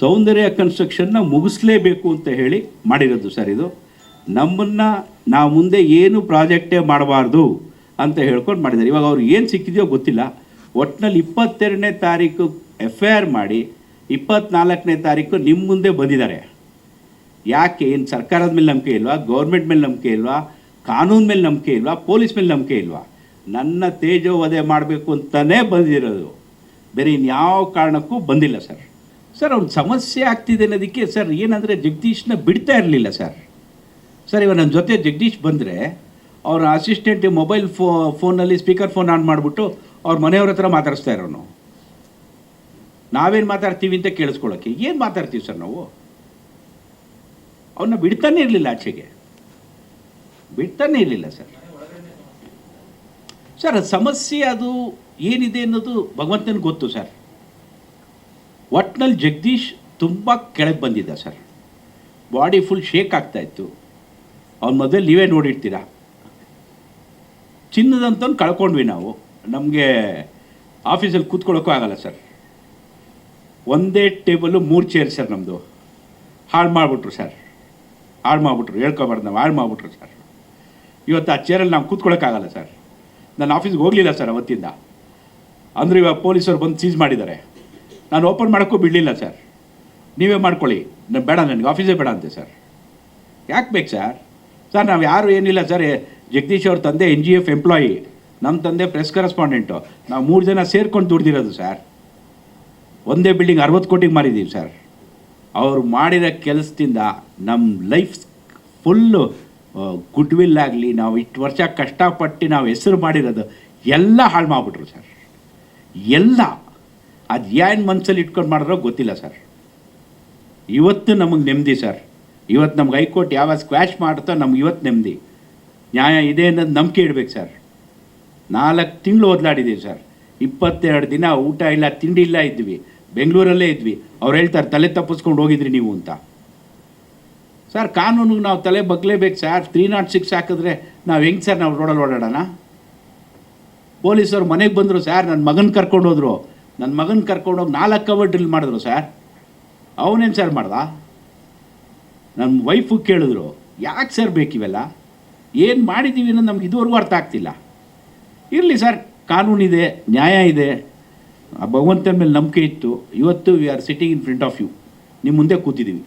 ಸೌಂದರ್ಯ ಕನ್ಸ್ಟ್ರಕ್ಷನ್ನ ಮುಗಿಸ್ಲೇಬೇಕು ಅಂತ ಹೇಳಿ ಮಾಡಿರೋದು ಸರ್ ಇದು. ನಮ್ಮನ್ನು ನಾವು ಮುಂದೆ ಏನು ಪ್ರಾಜೆಕ್ಟೇ ಮಾಡಬಾರ್ದು ಅಂತ ಹೇಳ್ಕೊಂಡು ಮಾಡಿದ್ದಾರೆ. ಇವಾಗ ಅವ್ರು ಏನು ಸಿಕ್ಕಿದೆಯೋ ಗೊತ್ತಿಲ್ಲ. ಒಟ್ಟಿನಲ್ಲಿ ಇಪ್ಪತ್ತೆರಡನೇ ತಾರೀಕು ಎಫ್ ಐ ಆರ್ ಮಾಡಿ ಇಪ್ಪತ್ನಾಲ್ಕನೇ ತಾರೀಕು ನಿಮ್ಮ ಮುಂದೆ ಬಂದಿದ್ದಾರೆ. ಯಾಕೆ? ಏನು ಸರ್ಕಾರದ ಮೇಲೆ ನಂಬಿಕೆ ಇಲ್ವಾ? ಗೌರ್ಮೆಂಟ್ ಮೇಲೆ ನಂಬಿಕೆ ಇಲ್ವಾ? ಕಾನೂನು ಮೇಲೆ ನಂಬಿಕೆ ಇಲ್ವಾ? ಪೊಲೀಸ್ ಮೇಲೆ ನಂಬಿಕೆ ಇಲ್ವಾ? ನನ್ನ ತೇಜೋವಧೆ ಮಾಡಬೇಕು ಅಂತಲೇ ಬಂದಿರೋದು. ಬೇರೆ ಇನ್ಯಾವ ಕಾರಣಕ್ಕೂ ಬಂದಿಲ್ಲ ಸರ್. ಸರ್ ಅವ್ನ ಸಮಸ್ಯೆ ಆಗ್ತಿದೆ ಅನ್ನೋದಕ್ಕೆ ಸರ್ ಏನಂದರೆ ಜಗದೀಶ್ನ ಬಿಡ್ತಾ ಇರಲಿಲ್ಲ ಸರ್ ಸರ್ ಇವಾಗ ನನ್ನ ಜೊತೆ ಜಗದೀಶ್ ಬಂದರೆ, ಅವ್ರ ಅಸಿಸ್ಟೆಂಟ್ ಮೊಬೈಲ್ ಫೋ ಫೋನಲ್ಲಿ ಸ್ಪೀಕರ್ ಫೋನ್ ಆನ್ ಮಾಡಿಬಿಟ್ಟು ಅವ್ರ ಮನೆಯವ್ರ ಹತ್ರ ಮಾತಾಡಿಸ್ತಾ ಇರೋನು. ನಾವೇನು ಮಾತಾಡ್ತೀವಿ ಅಂತ ಕೇಳಿಸ್ಕೊಳ್ಳೋಕ್ಕೆ ಏನು ಮಾತಾಡ್ತೀವಿ ಸರ್ ನಾವು? ಅವನ್ನ ಬಿಡ್ತಾನೆ ಇರಲಿಲ್ಲ ಆಚೆಗೆ. ಬಿಡ್ತಾನೆ ಇರಲಿಲ್ಲ ಸರ್ ಸರ್ ಸಮಸ್ಯೆ ಅದು ಏನಿದೆ ಅನ್ನೋದು ಭಗವಂತನಿಗೆ ಗೊತ್ತು ಸರ್ ಒಟ್ನಲ್ಲಿ ಜಗದೀಶ್ ತುಂಬ ಕೆಳಗೆ ಬಂದಿದ್ದ ಸರ್. ಬಾಡಿ ಫುಲ್ ಶೇಕ್ ಆಗ್ತಾ ಇತ್ತು. ಅವ್ನ ಮೊದಲು ನೀವೇ ನೋಡಿರ್ತೀರ? ಚಿನ್ನದಂತವ್ನು ಕಳ್ಕೊಂಡ್ವಿ ನಾವು. ನಮಗೆ ಆಫೀಸಲ್ಲಿ ಕೂತ್ಕೊಳ್ಳೋಕ್ಕೂ ಆಗಲ್ಲ ಸರ್. ಒಂದೇ ಟೇಬಲ್ಲು ಮೂರು ಚೇರ್ ಸರ್ ನಮ್ಮದು ಹಾಳು ಮಾಡಿಬಿಟ್ರು ಸರ್. ಹಾಳು ಮಾಡಿಬಿಟ್ರು. ಹೇಳ್ಕೊಬಾರ್ದು ನಾವು. ಹಾಳು ಮಾಡಿಬಿಟ್ರು ಸರ್. ಇವತ್ತು ಆ ಚೇರಲ್ಲಿ ನಾವು ಕೂತ್ಕೊಳ್ಳೋಕ್ಕಾಗಲ್ಲ ಸರ್. ನಾನು ಆಫೀಸ್ಗೆ ಹೋಗಲಿಲ್ಲ ಸರ್ ಅವತ್ತಿಂದ. ಅಂದರೆ ಇವಾಗ ಪೊಲೀಸರು ಬಂದು ಸೀಸ್ ಮಾಡಿದ್ದಾರೆ. ನಾನು ಓಪನ್ ಮಾಡೋಕ್ಕೂ ಬಿಡಲಿಲ್ಲ, ಸರ್. ನೀವೇ ಮಾಡ್ಕೊಳ್ಳಿ. ನಾನು ಬೇಡ ನನಗೆ, ಆಫೀಸೇ ಬೇಡ ಅಂತೆ, ಸರ್. ಯಾಕೆ ಬೇಕು, ಸರ್? ಸರ್, ನಾವು ಯಾರು ಏನಿಲ್ಲ, ಸರ್. ಜಗದೀಶ್ ಅವ್ರ ತಂದೆ ಎನ್ ಜಿ ಎಫ್ ಎಂಪ್ಲಾಯಿ ನಮ್ಮ ತಂದೆ ಪ್ರೆಸ್ ಕರೆಸ್ಪಾಂಡೆಂಟು ನಾವು ಮೂರು ಜನ ಸೇರ್ಕೊಂಡು ದುಡ್ದಿರೋದು, ಸರ್. ಒಂದೇ ಬಿಲ್ಡಿಂಗ್ ಅರವತ್ತು ಕೋಟಿಗೆ ಮಾರಿದ್ದೀವಿ ಸರ್. ಅವ್ರು ಮಾಡಿರೋ ಕೆಲಸದಿಂದ ನಮ್ಮ ಲೈಫ್ ಫುಲ್ಲು ಗುಡ್ ವಿಲ್ ಆಗಲಿ, ನಾವು ಇಷ್ಟು ವರ್ಷ ಕಷ್ಟಪಟ್ಟು ನಾವು ಹೆಸರು ಮಾಡಿರೋದು ಎಲ್ಲ ಹಾಳು ಮಾಡಿಬಿಟ್ರು ಸರ್. ಎಲ್ಲ. ಅದು ಏನು ಮನಸ್ಸಲ್ಲಿ ಇಟ್ಕೊಂಡು ಮಾಡಿದ್ರೋ ಗೊತ್ತಿಲ್ಲ ಸರ್. ಇವತ್ತು ನಮಗೆ ನೆಮ್ಮದಿ ಸರ್. ಇವತ್ತು ನಮ್ಗೆ ಹೈಕೋರ್ಟ್ ಯಾವಾಗ ಸ್ಕ್ವ್ಯಾಶ್ ಮಾಡ್ತೋ ನಮ್ಗೆ ಇವತ್ತು ನೆಮ್ಮದಿ ನ್ಯಾಯ ಇದೆ ಅನ್ನೋದು ನಂಬಿಕೆ ಇಡ್ಬೇಕು ಸರ್. ನಾಲ್ಕು ತಿಂಗಳು ಓದ್ಲಾಡಿದ್ದೀವಿ ಸರ್. ಇಪ್ಪತ್ತೆರಡು ದಿನ ಊಟ ಇಲ್ಲ, ತಿಂಡಿ ಇಲ್ಲ ಇದ್ವಿ. ಬೆಂಗಳೂರಲ್ಲೇ ಇದ್ವಿ. ಅವ್ರು ಹೇಳ್ತಾರೆ, ತಲೆ ತಪ್ಪಿಸ್ಕೊಂಡು ಹೋಗಿದ್ರಿ ನೀವು ಅಂತ. ಸರ್, ಕಾನೂನಿಗೆ ನಾವು ತಲೆ ಬಗ್ಲೇಬೇಕು ಸರ್. ತ್ರೀ ನಾಟ್ ಸಿಕ್ಸ್ ಹಾಕಿದ್ರೆ ನಾವು ಹೆಂಗೆ ಸರ್ ನಾವು ರೋಡಲ್ಲಿ ಓಡಾಡೋಣ? ಪೊಲೀಸರು ಮನೆಗೆ ಬಂದರು ಸರ್ ನನ್ನ ಮಗನ ಕರ್ಕೊಂಡು ಹೋದ್ರು. ನನ್ನ ಮಗನ ಕರ್ಕೊಂಡೋಗಿ ನಾಲ್ಕು ಅವರ್ ಡ್ರಿಲ್ ಮಾಡಿದ್ರು ಸರ್ ಅವನೇನು ಸರ್ ಮಾಡ್ದ? ನನ್ನ ವೈಫು ಕೇಳಿದ್ರು, ಯಾಕೆ ಸರ್ ಬೇಕಿವೆಲ್ಲ? ಏನು ಮಾಡಿದ್ದೀವಿ ಅನ್ನೋದು ನಮ್ಗೆ ಇದುವರೆಗೂ ಅರ್ಥ ಆಗ್ತಿಲ್ಲ. ಇರಲಿ ಸರ್ ಕಾನೂನಿದೆ ನ್ಯಾಯ ಇದೆ. ಭಗವಂತನ ಮೇಲೆ ನಂಬಿಕೆ ಇತ್ತು. ಇವತ್ತು we are sitting in front of you ನಿಮ್ಮ ಮುಂದೆ ಕೂತಿದ್ದೀವಿ